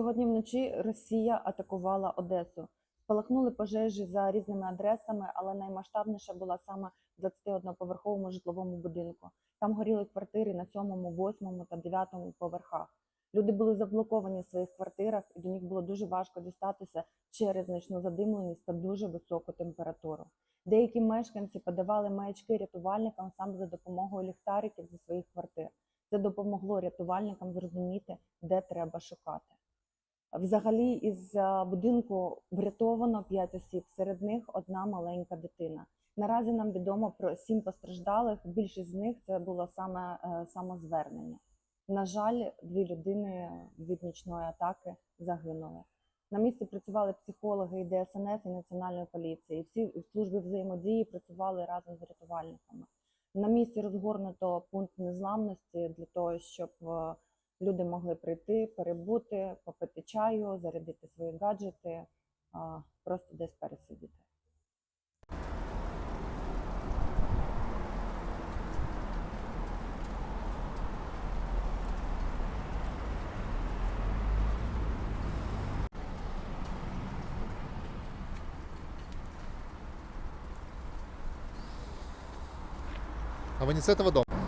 Сьогодні вночі Росія атакувала Одесу. Спалахнули пожежі за різними адресами, але наймасштабніша була саме в 21-поверховому житловому будинку. Там горіли квартири на 7, 8 та 9 поверхах. Люди були заблоковані в своїх квартирах, і до них було дуже важко дістатися через значну задимленість та дуже високу температуру. Деякі мешканці подавали маячки рятувальникам саме за допомогою ліхтариків зі своїх квартир. Це допомогло рятувальникам зрозуміти, де треба шукати. Взагалі, із е, будинку врятовано 5 осіб, серед них одна маленька дитина. Наразі нам відомо про сім постраждалих. Більшість з них це було саме е, самозвернення. На жаль, дві людини від нічної атаки загинули. На місці працювали психологи і ДСНС і Національної поліції. Всі служби взаємодії працювали разом з рятувальниками. На місці розгорнуто пункт незламності для того, щоб е, люди могли прийти, перебути, попити чаю, зарядити свої гаджети, просто десь пересидіти. А ви не з цього дому?